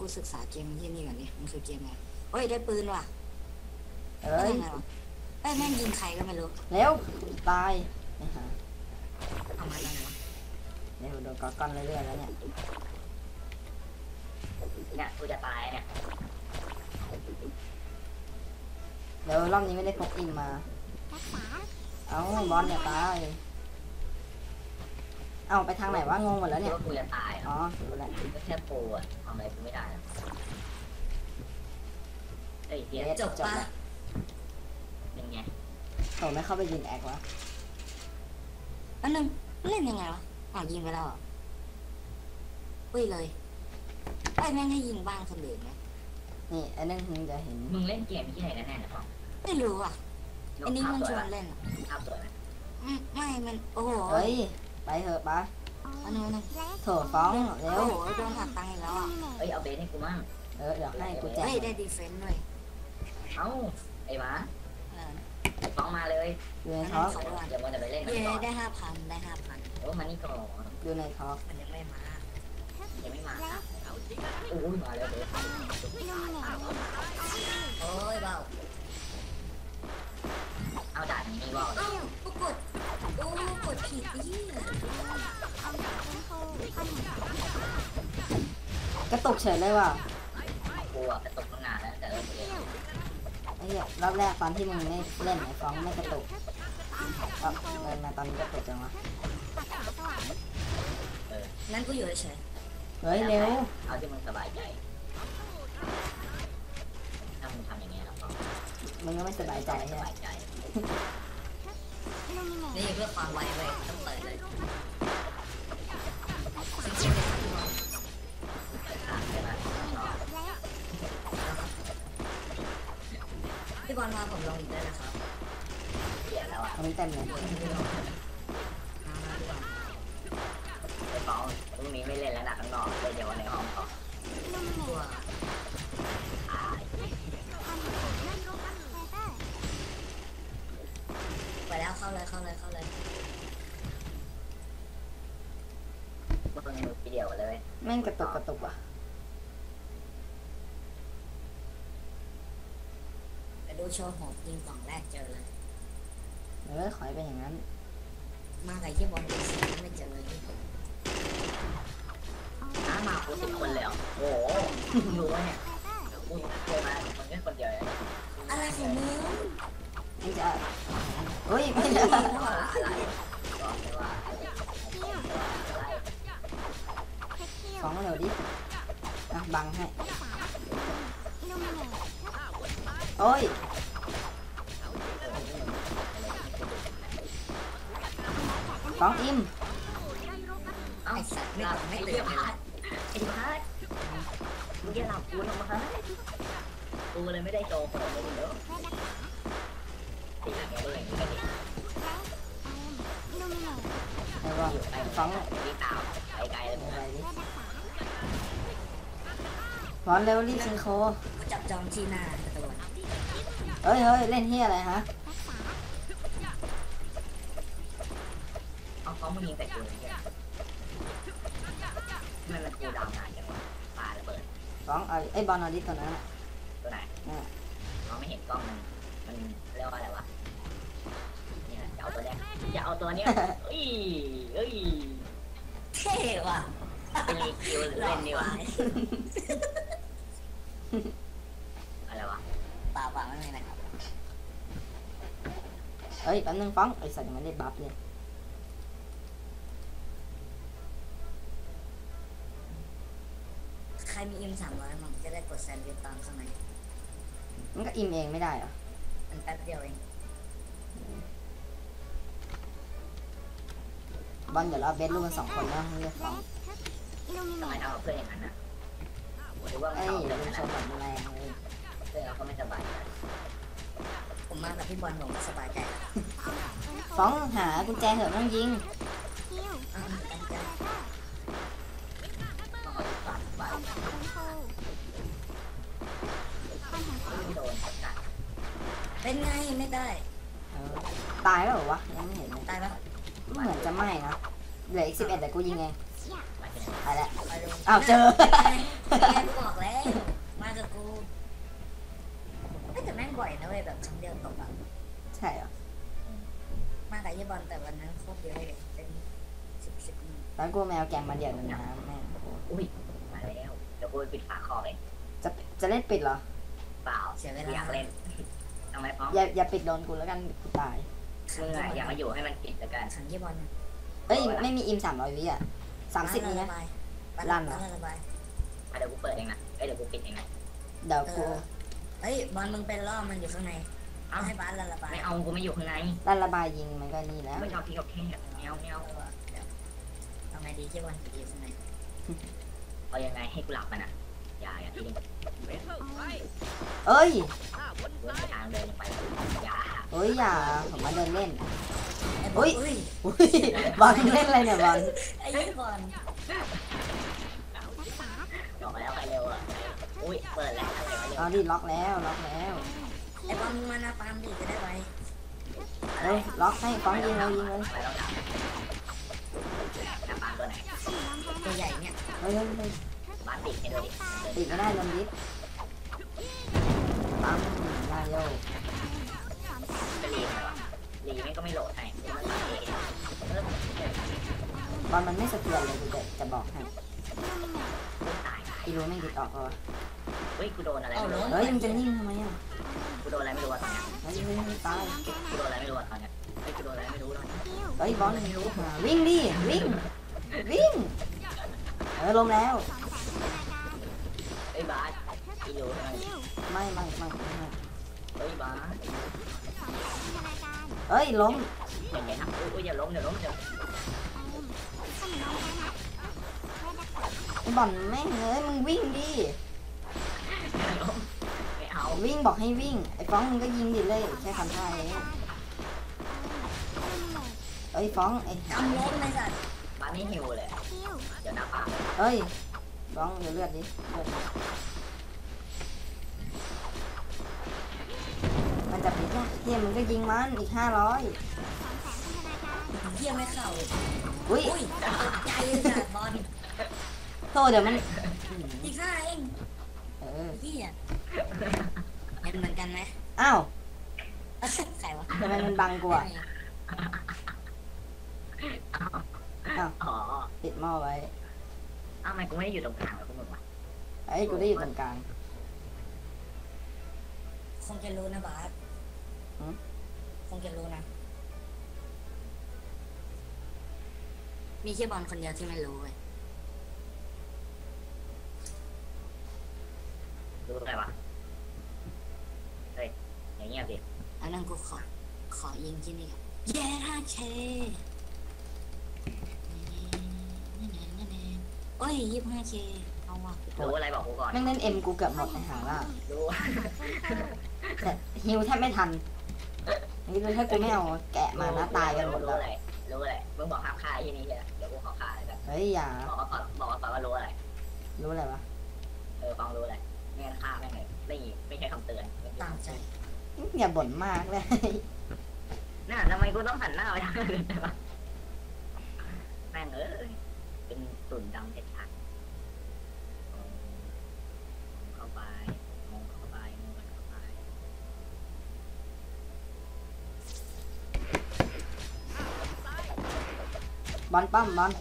กูศึกษาเกมที่นี่ก่อนดิมันคือเกมไงเฮ้ยได้ปืนว่ะเอ้ยได้ไงวะเอ้ยแม่งยิงใครก็ไม่รู้เร็วตายไม่หาเอามาแล้วไงวะเร็วโดนกอดก้อนเรื่อยๆแล้วเนี่ยเนี่ยกูจะตายเนี่ยเดี๋ยวรอบนี้ไม่ได้พกอิมมา เอ้าบอลอย่าตาย เอ้าไปทางไหนวะงงหมดแล้วคิดเนี่ย ว่ากูจะตายอ๋อะอรู้แล้วก็แค่โปรอะทำอะไรกูไม่ได้หรอกเฮ้ยเฮียจบปะเป็นไงโถไม่เข้าไปยิงแอควะอันนึงเล่นยังไงวะอ๋อยิงไปแล้วเหรออุ้ยเลยไอ้ยแม่งให้ยิงบ้างคนอื่นไหมนี่อันนึงมึงจะเห็นมึงเล่นเกมที่ไหนกันแน่เนี่ยพ่อไม่รู้อะลอันนี้ภาพมันสชวยวนปะเล่นอะภาพสวยไหมอืมไม่มันโอ้โหเฮ้ย ไปเถอะปะอันนึงอันนึงโถฟ้องเร็วโอ้โหโดนหักตังค์อีกแล้วอะเอ้ยเอาเบสให้กูมั่งเออเดี๋ยวให้กูแจกเฮ้ยได้ดีเฟนต์ด้วยเอ้าไอ้หมาเออฟ้องมาเลยดูในอันท็นั้อนกขอด้วยอย่ามัวแต่ไปเล่นมันเย้ก่อนได้ห้าพันได้ห้าพันโอ้มานี่ก่อนดูในท็อกมันยังไม่มายังไม่มาโอ้ยมาแล้วเบสโอ้ยเบาเอาด่านนี้นี่ว่า อ้าวกูกดโอ้กดผิดดิกระตุกเฉยเลยว่ะกูอะกระตกตั้งนานแล้วแต่เริ่มเล่นไอ้เหี้ยรอบแรกตอนที่มึงไม่เล่นไอ้ฟ้องไม่กระตุกรอบเดินมาตอนนี้กระตุกจังวะงั้นกูอยู่เฉยเฮ้ยเร็วเอาที่มึงสบายใจถ้ามึงทำอย่างเงี้ยแล้วก็มึงก็ไม่สบายใจสใช่ไหมบายใจๆ นี่เพื่อความไวเว้ยต้องเปิดเลยพี่บอลมาผมลงอีกได้นะครับเปลี่ยนแล้วอะอันเต็มเลยมาพี่บอลพรุ่งนี้ไม่เล่นแล้วหนักข้างนอกเล่นเดี๋ยวในห้องก่อน กลัวไปแล้วเข้าเลยเข้าเลยเข้าเลย เมื่อมือทีเดียวเลย แม่งกระตุกกระตุกว่ะไปดูโชว์โหดยิงกล่องแรกเจอเลยเออขอให้เป็นอย่างนั้น มากับยี่บอลดูสิไม่เจอเลยน้ามากูสิบคนเลยเหรอโอ้โหรู้วะเนี่ยกูเคยมาคนแค่คนเดียวเลยอะไรของมึงมึงจะเฮ้ยไม่ได้ ฟ้องเร็วดิอะบังให้โอ้ยฟ้องอิมเอ้าไอสัตว์ไม่หลับไม่ไม่ตื่เลืนอเลยไอ้พัด รอย่างนี้ก็ดีแล้วก็อยู่ไกลฟ้องรีบตามไปไกลเลยมึงอะไรดิฟ้องเร็วรีบซิงโครกูจับจองที่หน้าประตูเฮ้ยเฮ้ยเล่นเฮียอะไรฮะเอาเขามึงยิงแต่กูเนี่ยมันมันกูดาวนานจังวะปาระเบิดฟ้องไอ้ไอ้บอลเอาดิตัวนั้นอะตัวไหนนั่นน่ะเราไม่เห็นกล้องมันมันเรียกว่าอะไรวะเนี่ยจะเอาตัวเนี้ยจะเอาตัวเนี้ยเอ้ยเอ้ยเท่ว่ะเป็นรีคิวเล่นดีกว่า อะไรวะเปล่าเปล่าไม่เป็นไรครับเฮ้ยแป๊บนึงฟ้องไอ้สัตว์ยังไม่ได้บัฟเลยใครมีอิมสามร้อยมั้งจะได้กดแซนด์วิชตามข้างในมันก็อิมเองไม่ได้เหรอมันแป๊บเดียวเองบอลเดี๋ยวเราเบสลูกกันสองคนนะเรียกฟ้องทำไมเอากับเพื่อนอย่างนั้นน่ะ หรือว่าไอ้ยเรื่อนลูกนะชมแต่เราก็ไม่สบายใจผมมากับพี่บอลผมก็สบายใจฟ้องหากุญแจเถอะไม่ต้องยิงอ่าตั้งใจต้องเอาปากไปไม่โดนกัดเป็นไงไม่ได้เออตายแล้วเหรอวะยังไม่เห็นเลยตายปะเหมือนจะไม่นะเหลืออีกสิบเอ็ดแต่กูยิงเองไปที่ไหนไปแล้วไปลงอ้าวเจอ บอกแล้ว มากับกูเฮ้ยแต่แม่งบ่อยนะเว้ยแบบครั้งเดียวตกอะใช่เหรอมากับยี่บอลแต่วันนั้นโคตรเยอะเลยเป็นสิบสิบแล้วกูแมวแกงมาเดี่ยวหนึ่งนะแม่งโอ้โหอุ้ยมาแล้วเดี๋ยวกูไปปิดฝาคอเลยจะจะเล่นปิดเหรอเปล่าอยากเล่นทำไมป้องอย่าอย่าปิดโดนกูแล้วกันกูตายมึงอะอยากมาอยู่ให้มันปิดแล้วกันขังยี่บอลเอ้ยไม่มีอิมสามร้อยวิอะสามสิบนี่นะลั่นเหรอระบาย อะเดี๋ยวกูเปิดเองนะเอ้ยเดี๋ยวกูปิดเองนะเดี๋ยวเอกูอเฮ้ยบอลมึงเป็นล่อมันอยู่ข้างในเอาให้บ้านละระบายไม่เอากูไม่อยู่ข้างในด้านระบายยิงมันก็นี่แล้วไม่ชอบที่เขาแค่เงี้ยวเงี้ยวเออเดี๋ยวเอาไงดียี่บอลอยู่ข้างในเอายังไงให้กูหลับมันอะอย่าอย่าทิ้งเอ้ยกูไม่ทางเดินลงไปอย่าเอ้ยอย่าผมมาเดินเล่นไอ้บอุ๊อลยอุ้ยอุ้ยบอลเล่นอะไรเนี่ยบอลไอ้ยี่บอล ออกมาแล้วไปเร็วอะ อุ้ยเปิดแล้วอะไรมาเร็วเอาดิล็อกแล้วล็อกแล้วไอ้บอลมึงมาหน้าปามดิจะได้ไปเอ้ยล็อกให้ฟ้องยิงเลยยิงเลยไปแล้วดับน้ำปลาตัวไหนตัวใหญ่เนี่ยเฮ้ยเฮ้ยเฮ้ยบ้านติดให้ดูดิติดไม่ได้ลมดิฟปั๊มได้โยจะรีอะไรวะรีไม่ก็ไม่โหลดให้มันตัดเองเออบอลมันไม่สะเทือนเลยกูจะจะบอกให้ไม่ตายอีรู้ไม่งดิดออกแล้ววะเฮ้ยกูโดนอะไรไม่รู้เฮ้ยมึงจะนิ่งทำไมอะกูโดนอะไรไม่รู้อะตอนเนี้ยเฮ้ยเฮ้ยเฮ้ยตายกูโดนอะไรไม่รู้อะตอนเนี้ยเฮ้ยกูโดนอะไรไม่รู้ตอนเนี้ยเฮ้ยบอลวิ่งดิวิ่งวิ่งเออลงแล้วเฮ้ยบาสอีรู้ใช่ไหมไม่ไม่ไม่ไม่เฮ้ยบาสเฮ้ยล้มอย่าแกทำอุ้ยอย่าล้มอย่าล้มอย่าไอ้บอลแม่งเอ้ยมึงวิ่งดิล้มไม่เอา วิ่งบอกให้วิ่ง ไอ้ฟ้องมึงก็ยิงดิเลยแค่คำท่าเองเอ้ยฟ้องไอ้ทำล้มไอ้สัตว์บาสไม่หิวเลย เดี๋ยวหน้าปากเอ้ยฟ้องเดี๋ยวเลือดดิเลือดดิมันจะปิดนะเฮียมึงก็ยิงมันอีกห้าร้อยเที่ยไม่เข้าอุ้ยอุ้ยตกใจเลยสัตว์บอลโทษเดี๋ยวมันอีกห้าเองเออเที่ย เห็นเหมือนกันไหมอ้าวใครวะทำไมมันบังกูอะอ๋อปิดหม้อไว้อ้าวทำไมกูไม่ได้อยู่ตรงกลางเลยพวกมึงวะไอ้ยกูได้อยู่ตรงกลางคงจะรู้นะบาสหืมคงจะรู้นะ มีแค่บอลคนเดียวที่ไม่รู้เว้ยรู้อะไรวะเฮ้ยอย่าง เงียบดิอันนั้นกูขอ ขอยิงที่นี่ก่อนเย้ท่าเคโอ้ยยี่ห้าเคเอาว่ะรู้อะไรบอกกูก่อน แม่งเล่นเอ็มกูเกือบหมดในหาล่ารู้แต่ฮิวแทบไม่ทันนี่เลยถ้ากูไม่เอาแกะมานะตายกันหมดรู้แล้วอะไรรู้อะไรมึงบอกห้ามฆ่าไอ้ที่นี่เลยเดี๋ยวกูขอฆ่าเลยกันเฮ้ยอย่าบอกว่าก่อนบอกว่าก่อนว่ารู้อะไร รู้อะไรวะ เออฟังรู้อะไรไม่งั้นฆ่าแม่งเลยไม่ไม่ใช่คำเตือน ตามใจ อย่าบ่นมากเลยน่าทำไมกูต้องหันหน้าไปทางอื่นวะแม่งเอ้ยเป็นตุ่นดำเผ็ดชัดเข้าไปมองเข้าไปมองเข้าไปบอลปั้มบอล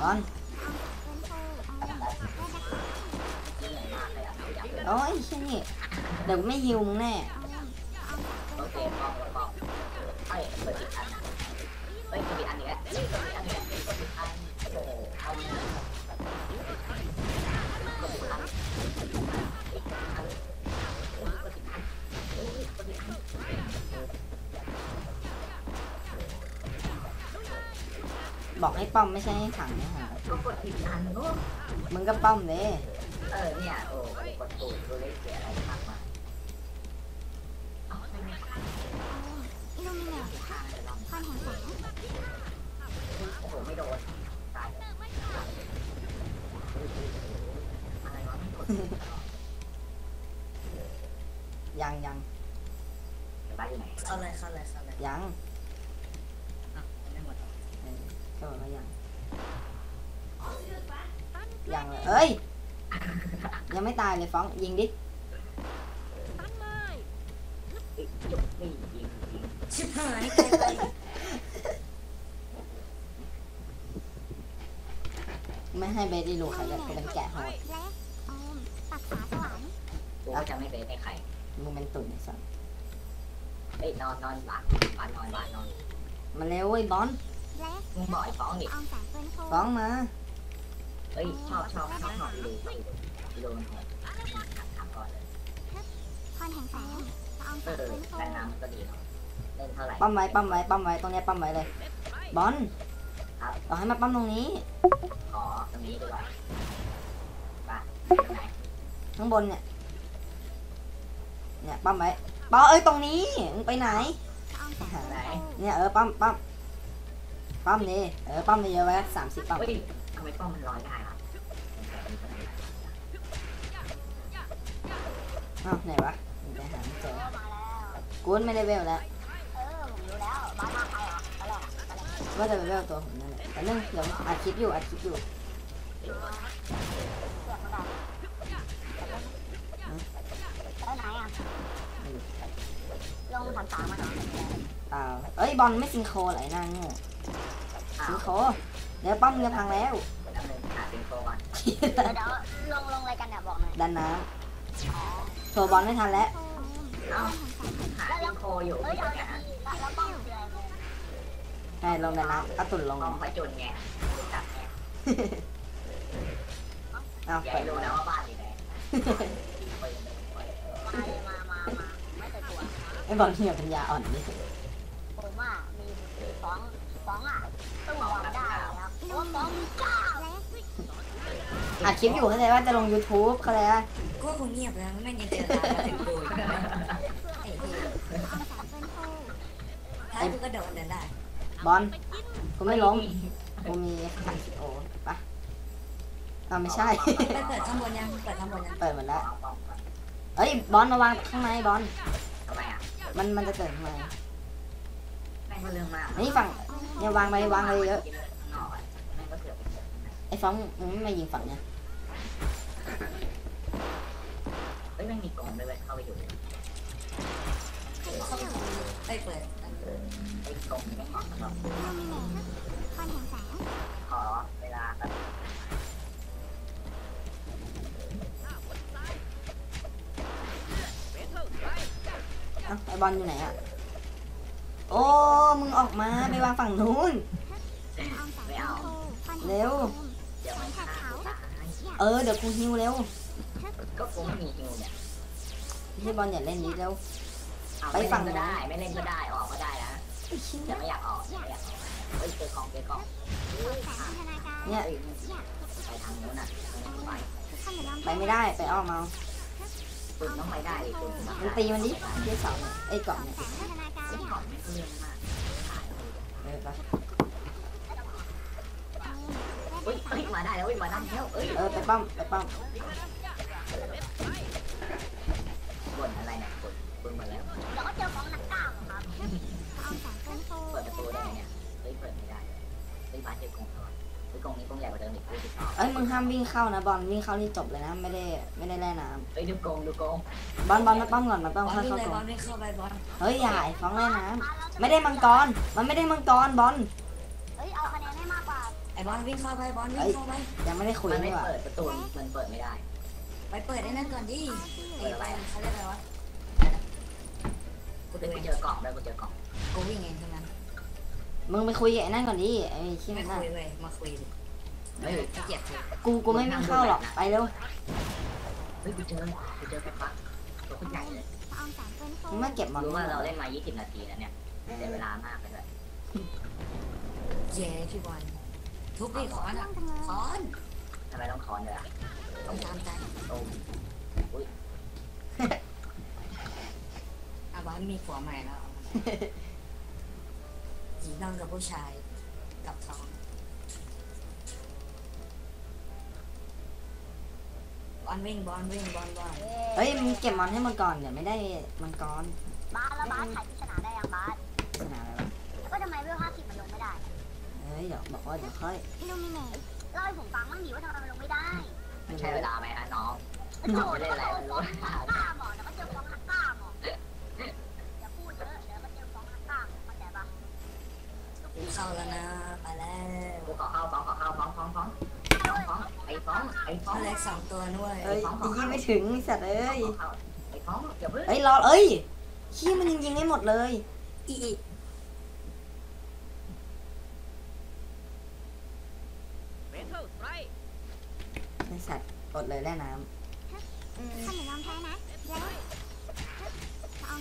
บอล อะอยเลยโอ้ยแค่นี้เดี๋ยวกูไม่ฮิวมึงแน่โอเคป้องป้องเฮ้ยเปิดปิอันนะเฮ้ยเปิดปิดอันนี้แหละเปิดปิดอันนี้แหละเปิดปิดอันโอ้โหเอาเปิดปิดอันเปิดปิดอันเปิดปิดอันเปิดปิดอันเฮ้ยเปิดปิดอันบอกให้ป้อมไม่ใช่ให้ขังนะฮะก็กดผิดอันโอ้มึงก็ป้อมเลย เออเนี่ยโอ้ไม่ได้กดตูดดูเลยเสียอะไรมากมาเอาไม่ไม่ฆ่าฆ่าไม่ได้หรอกโอ้โหไม่โดนตายเลยอะไรวะไม่กดยังยังบ้านอยู่ไหนเข้าเลยเข้าเลยเข้าเลยยังอะยังไม่หมดเออก็บอกว่ายังงเลยเอ้ย ยังไม่ตายเลยฟ้องยิงดิจุกนี่ยิงยิงชิบหายไกลไปไม่ให้เบสได้รู้ใครจะเป็นแกะโหดกูก็จะไม่เบสให้ใครมึงเป็นตุ่นไอ้สัสเอ้ยนอนนอนบ้าดบาดนอนบ้าดนอนมาเร็วเว้ยบอลมึงบอกไอ้ฟ้องดิฟ้องมา เอ้ยชอบชอบชอบชอบดูดูดูมันโหดทำก่อนเลยเออแต่น้ำก็ดีเนาะเล่นเท่าไหร่ปั้มไว้ปั้มไว้ปั้มไว้ตรงเนี้ยปั้มไว้เลยบอลเอาให้มาปั้มตรงนี้ ขอตรงนี้ดีกว่าไปไหนข้างบนเนี่ย เนี่ยปั้มไว้ป้าเอ้ยตรงนี้มึงไปไหนไหนเนี่ยเออปั้มปั้มปั้มนี่เออปั้มเยอะๆไว้สามสิบปั้มเฮ้ยทำไมป้อมมันลอยได้ครับอ้าวไหนวะมึงไปหาไม่เจอกูนไม่ได้เวลแล้วว่าจะไปเวลตัวผมนั่นแหละแต่เรื่องเดี๋ยวอัดคลิปอยู่อัดคลิปอยู่ลงสามสามมาหน่อยเปล่าเอ้ยบอลไม่ซิงโครเหรอไอ้นางโง่อ้าซิวงโคร เดี๋ยวปั้มมึงจะพังแล้วแล้วนึงหาซิงโครก่อนเดี๋ยวเดี๋ยวลงลงอะไรกันเนี่ยบอกหน่อยดันน้ำโชว์บอลไม่ทันแล้วเอ้าหาซิงโครอยู่เฮ้ยเดี๋เดี๋ยยววนะนะแล้วป้องคืออะไรเนี่ยให้ลงดันน้ำกระตุ่นลงป้อมไฟจุนไงจับไงเอาอย่าเปิให้ดรู้นะว่าบ้านอยู่ไหนมาเลยมามามาไม่เคยกลัวไอ้บอลเหี่ยวปัญญาอ่อนนี่ ผมอะมีฟ้องฟ้องอะต้องวางได้ครับเพราะว่าฟ้ องมีเก้าอัดคลิปอยู่เข้าใจว่าจะลง YouTube เข้าใจว่ากูคงเงียบแล้วแม่งยังเจอตามาถึงกูอีกไอ้เหี้ยท้ายกูก็โดนเดินได้ บอลกูไม่ล้มกูมีสามสิบโอปะอ่าไม่ใช่ไปเปิดข้างบนยังเปิดข้างบนยังเปิดหมดแล้วเอาป้อมก่อนเอ้ยบอลมาวางข้างในบอลทำไมอะมันมันจะเกิดข้างในแม่งก็เรื่องมากอันนี้ฝั่งเนี่ยวางไปวางไปเยอะข้างนอกอะ ไอ้ฟ้องมึงไม่มายิงฝั่งเนี่ยเฮ้ยแม่งมีกล่องด้วยเว้ยเข้าไปอยู่เข้าไปไปเปิดเออไอ้กล่องนี่แม่งเหมาะสำหรับขอเวลาแบบเอ้าไอ้บอลอยู่ไหนอะโอ้ มึงออกมาไปวางฝั่งนู้น ไม่เอา เร็ว เออเดี๋ยวกูฮิวเร็วก็กูไม่มีฮิวเนี่ยพี่บอลอย่าเล่นนี้เร็ว เอาไปฝั่งม่เล่นก็ได้ ไม่เล่นก็ได้ออกก็ได้นะแต่ไม่อยากออกไม่อยากออกเฮ้ยเจอกล่องเจอกล่องเนี่ยเฮ้ยไปทางนู้นอะไปไปไม่ได้ไปอ้อมเอาคุณต้องไปได้ดิคุณมึงตีมันดิเยี่ยเสาเนี่ยไอ้ยเกาะเนี่ยไอ้กล่องไม่เรื่องมากเออไป มาได้แล้วเฮ้ยมาได้แล้วเอ้ยเออไปป้อมไปป้อมบ่นอะไรเนี่ยบ่นบ่นหมดแล้วเดี๋ยวก็เจอฟ้องหนักกล้ามครับเปิดประตูได้ไงเนี่ยเฮ้ยเปิดไม่ได้เลยเฮ้ยบาสเจอกล่องก่อนเฮ้ยกล่องนี้กล่องใหญ่กว่าเดิมอีกกูติดต่อเอ้ยมึงห้ามวิ่งเข้านะบอลวิ่งเข้านี่จบเลยนะไม่ได้ไม่ได้แล่น้เฮ้ยดูกล่องดูกล่องำบอลบอลมาป้อมก่อนมาบป้ออมลค่อยวิ่งเข้าเลยก่บออนลวิ่งเข้าไปบอลเฮ้ยอย่าไอ้ฟ้องแล่น้ำไม่ได้มังกรมันไม่ได้มังกรบอล ไอ้บอลวิ่งเข้าไปบอลวิ่งเข้าไปยังไม่ได้คุยมันนี่ไม่หว่าเปิดประตูมันเปิดไม่ได้ ไปเปิดไอ้นั่นก่อนดิไอ้อะไรเขาเรียกอะไรวะกูเฮ้ดูยกูเองเจอกล่องแล้วกูเจอกล่องกูวิ่งเองทั้งนั้นมึงไปคุยกับไอ้นั่นก่อนดิไอ้ขี้ไม่มันน่ะคุยเว้ยมาคุยดิเฮ้ยขี้เกียจคุยกูกูไม่วิ่งเข้าหรอกไปเร็วเฮ้ยกูเจอกูเจอแป๊บปั๊บตัวคนใหญ่เลยมึงมาเก็บมอนรู้ว่าเราเล่นมา 20 นาทีแล้วเนี่ยเสียเวลามากเลยเย้พี่บอล ทุบดิขอนอะขอนทำไมต้องคอนเลยอะต้องตามใจโอ้อาบอลมีผัวใหม่แล้วหญิงนอนกับผู้ชายกับท้องบอลวิ่งบอลวิ่งบอลบอลเฮ้ยมึงเก็บมอนให้หมดก่อนเดี๋ยวไม่ได้มังกรบาสแล้วบาสถ่ายพิศนา เฮ้ยเดี๋ยวบอกว่าเดี๋ยวค่อยเล่าให้ผมฟังบ้างดิว่าทำไมมันลงไม่ได้มันใช้เวลาไหมฮะน้อง โอ้โหเล่นอะไรมันรู้กล้าหมอแต่มาเจอฟองฮักก้าหมออย่าพูดเยอะเดี๋ยวมาเจอฟองฮักก้าเข้าใจปะกูเข้าแล้วนะ ไปแล้วกูขอเข้าฟ้องขอเข้าฟ้องฟ้องฟ้องฟ้องฟ้องไอ้ฟ้องไอ้ฟ้องเอาเล็กสองตัวด้วยเอ้ยยิงไม่ถึงไอ้สัตว์เอ้ยไอ้ฟ้องอย่าเพิ่งเอ้ยรอเอ้ยขี้มันยิงยิงไม่หมดเลยอีอี ไอ้สัตว์อดเลยแล่น้ อืม ถ้าหนูยอมแพ้นะเดี๋ยว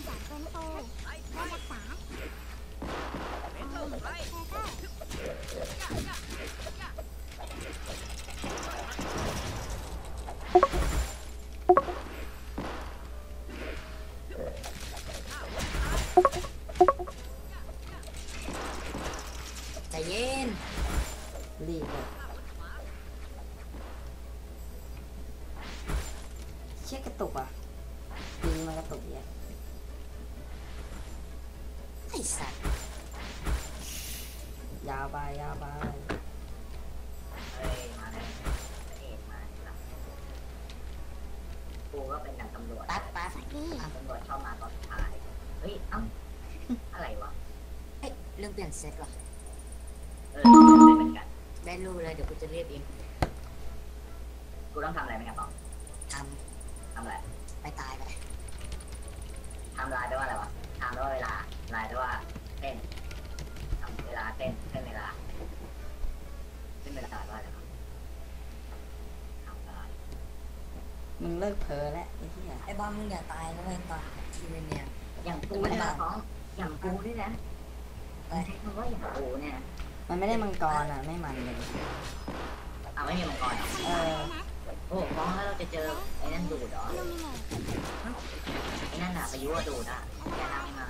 จะ เอาวไปยาวไปเฮ้มาเลยเอ็ดมากูก็เป็นนักตำรวจปั๊บปั๊บนี่ตำรวจชอบมาตอนท้าย เฮ้ย เอ้า อะไรวะ เฮ้ยเรื่องเปลี่ยนเซตว่ะเออเป็นเหมือนกัน ได้รู้เลยเดี๋ยวกูจะเรียกเอง กูต้องทำอะไรไหมครับป๋องทำทำอะไร ไปตายไปทำลายแปลว่าอะไรวะทำแปลว่าเวลาลายแปลว่า งเลิกเพ้อแล้วไอ้เหี้ยไอ้บอลมึงอย่าตายนะเว้ยตอนทีเวเนียอย่างกูเนี่ยนะฟ้องอย่างกูด้วยนะใช้คำว่าอย่างกูเนี่ยมันไม่ได้มังกรอะไม่มันเลยเอาไม่มีมังกรเหรอเออโอ้ฟ้องแล้วเราจะเจอไอ้นั่นดูดเหรอลูมิเนตไอ้นั่นน่ะพายุว่าดูดอะแกน้ำไม่มา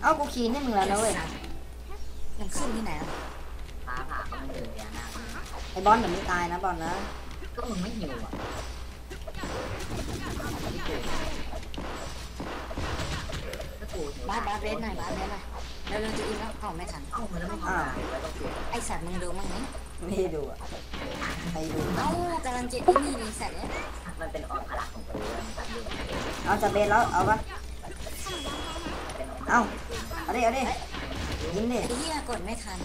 เอ้ากูคีนให้มึงแล้วนะเว้ยยังขึ้นที่ไหนอะฟ้าผ่าก็ไม่เจอแกน้ำไอ้บอลเดี๋ยวมึงตายนะบอลนะ ก็มึงไม่หิวอะก็กูหิวบาสบาสเรสหน่อยบาสเรสหน่อยเร็วๆจะอินแล้วเอ้าไม่ทันเอ้ามันแล้วไม่ทำงานแล้วก็เกลียดไอสัตว์มึงดูมั้งไหมไม่ได้ดูอะใครดูเอ้ากำลังจะไอ้นี่เลยสัตว์เนี่ยมันเป็นองค์พลักของกูมันตัดอยู่เอาจะเบนแล้วเอาปะเป็นองค์เอ้าเอาดิเอาดิยิงดิไอ้เหี้ยกดไม่ทัน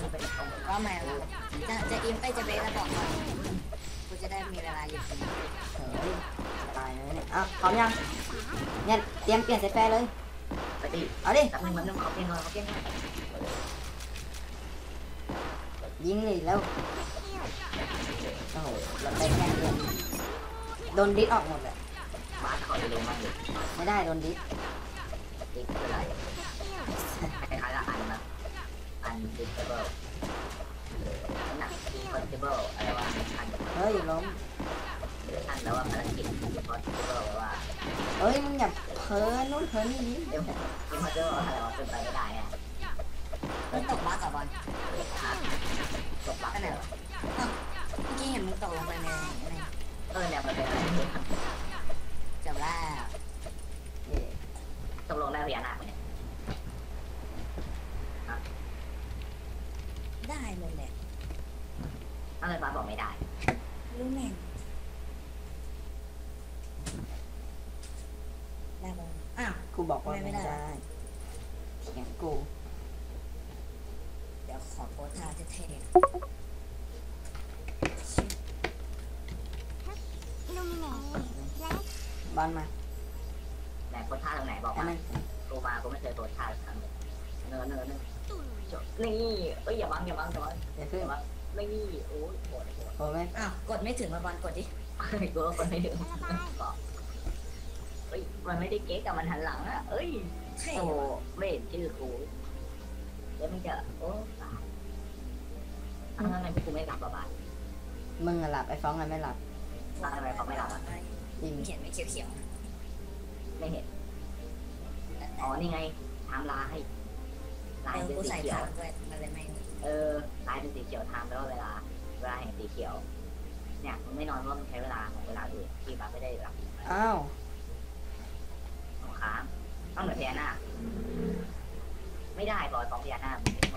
มันเป็นองค์ว่าไงล่ะจะจะอินไปจะเบสแล้วบอกก่อนกู จะได้มีเวลาอยู่เฮ้ยตายเลยเนี่ยอ้าพร้อมยังเนี่ยเตรียมเปลี่ยนเซตแฟร์เลยไปฏิเอาดิแป๊บนึงมันต้องขอเพียงก่อนขอเพียงก่อนยิงเลยแล้วโอ้โหเราได้แค่เดียวโดนดิสออกหมดเลยบ้านเขอจะรู้มากเลยไม่ได้โดนดิสดิสเป็นไรคล้ายๆกับอันนะอันดิสเบิลหนักดิสเบิลอะไรวะอัน เฮ้ยล้มอันแปลว่าภารกิจดิสเบิลแปลว่าเฮ้ยมึงอย่าเพ้อนู่นเพ้อนี่ดิเดี๋ยวดิสเบิลอะไรวะเป็นไปไม่ได้อะมึงตกบ้ากับบอลจบปะอันไหนวะอ้าวเมื่อกี้เห็นมึงตกลงไปในเออเนี่ยมันเป็นอะไรจบแล้วตกลงได้พญานาคเนี่ยได้เลยแหละอะไรบ้าบอกไม่ได้ รู้แม่งได้บอลอ้าวกูบอกว่าไม่ไม่ได้ได้เถียงกูเดี๋ยวขอโพสท่าเท่ลูมิเนตและบอลมาไหนโพสท่าตรงไหนบอกอันมานั้นกูมากูไม่เคยโพสท่าสักครั้งเลยเนินเนินเนินจบนี่เอ้ยอย่าบังอย่าบังอย่าบังเดี๋ยวขึ้นอย่าบัง นี่โอ้ยโหดโหดโอ้ไม่ๆอ้าวกดไม่ถึงมาบอลกดดิกูก็คนไม่ถึงบอกเฮ้ยมันไม่ได้เก๊กแต่มันหันหลังอะเอ้ยใช่โอ้ไม่เห็นชื่อกูแล้วมันจะโอ้ตายทำไมพวกกูไม่หลับบ้ามึงอะหลับไอ้ฟ้องอะไม่หลับทำไมเขาไม่หลับอะจริงเขียนไม่เขียวไม่เห็นอ๋อนี่ไงไทม์ไลน์ๆเอลายอเป็นกูสีใส่เขียถาวมด้วยมันเลยไม่ เออลายเป็นสีเขียวไทม์แล้วเวลาเวลาแห่งสีเขียว เนี่ยมึงไม่นอนเพราะมึงใช้เวลาของเวลาอื่นที่บัฟไม่ได้หลับอ้าวของค้างต้องเหมือนพญานาคไม่ได้บอยของพญานาคมึงเป็น